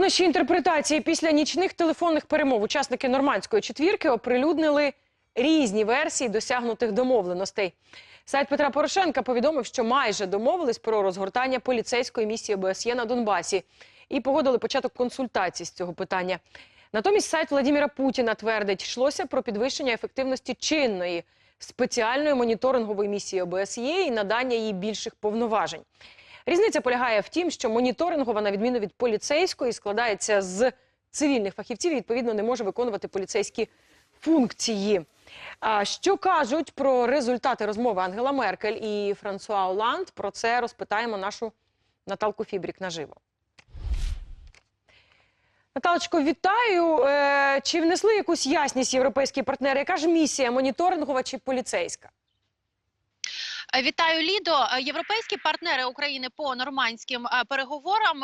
Труднощі інтерпретації після нічних телефонних перемов учасники нормандської четвірки оприлюднили різні версії досягнутих домовленостей. Сайт Петра Порошенка повідомив, що майже домовились про розгортання поліцейської місії ОБСЄ на Донбасі і погодили початок консультацій з цього питання. Натомість сайт Владіміра Путіна твердить, йшлося про підвищення ефективності чинної спеціальної моніторингової місії ОБСЄ і надання їй більших повноважень. Різниця полягає в тім, що моніторингова, на відміну від поліцейської, складається з цивільних фахівців і відповідно не може виконувати поліцейські функції. А що кажуть про результати розмови Ангела Меркель і Франсуа Оланд? Про це розпитаємо нашу Наталку Фібрік наживо. Наталочко, вітаю. Е, Чи внесли якусь ясність європейські партнери? Яка ж місія моніторингова чи поліцейська? Е, Вітаю, Лідо. Е, Європейські партнери України по нормандським е, переговорам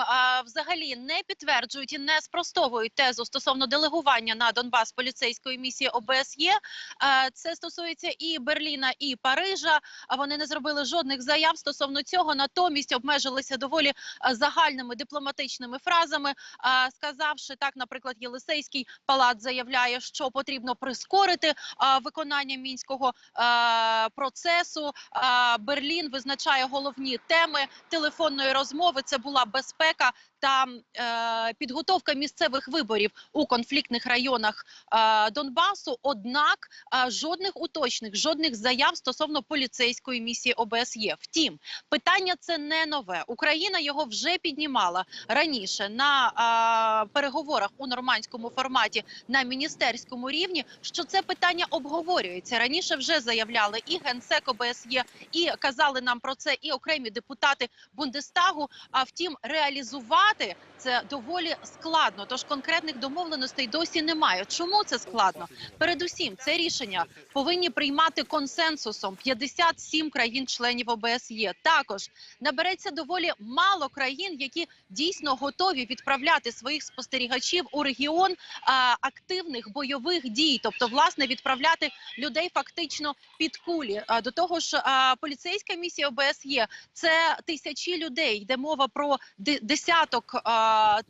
взагалі не підтверджують і не спростовують тезу стосовно делегування на Донбас поліцейської місії ОБСЄ. Це стосується і Берліна, і Парижа. Вони не зробили жодних заяв стосовно цього. Натомість обмежилися доволі загальними дипломатичними фразами, сказавши так, наприклад, Єлисейський палац заявляє, що потрібно прискорити виконання мінського процесу. Берлін визначає головні теми телефонної розмови. Це була безпека та е, підготовка місцевих виборів у конфліктних районах е, Донбасу. Однак е, жодних уточних, жодних заяв стосовно поліцейської місії ОБСЄ. Втім, питання це не нове. Україна його вже піднімала раніше на переговорах у нормандському форматі на міністерському рівні. Що це питання обговорюється раніше. Вже заявляли і генсек ОБСЄ, і казали нам про це і окремі депутати Бундестагу. А втім, реалізувати це доволі складно. Тож конкретних домовленостей досі немає. Чому це складно? Передусім, це рішення повинні приймати консенсусом 57 країн-членів ОБСЄ. Також набереться доволі мало країн, які дійсно готові відправляти своїх спостерігачів у регіон а, активних бойових дій, тобто власне відправляти людей фактично під кулі. А, до того ж, а, поліцейська місія ОБСЄ – це тисячі людей. Йде мова про десяток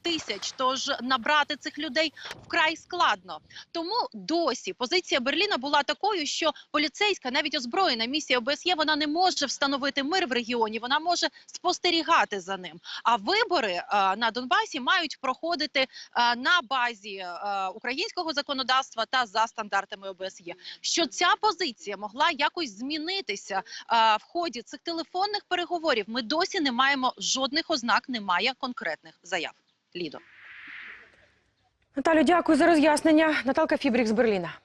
тисяч. Тож набрати цих людей вкрай складно. Тому досі позиція Берліна була такою, що поліцейська, навіть озброєна місія ОБСЄ, вона не може встановити мир в регіоні, вона може спостерігати за ним. А вибори на Донбасі мають проходити на базі українського законодавства та за стандартами ОБСЄ. Що ця позиція могла якось змінитися в ході цих телефонних переговорів, ми досі не маємо жодних ознак, немає конкретних заяв. Лідо. Наталю, дякую за роз'яснення. Наталка Фібрік з Берліна.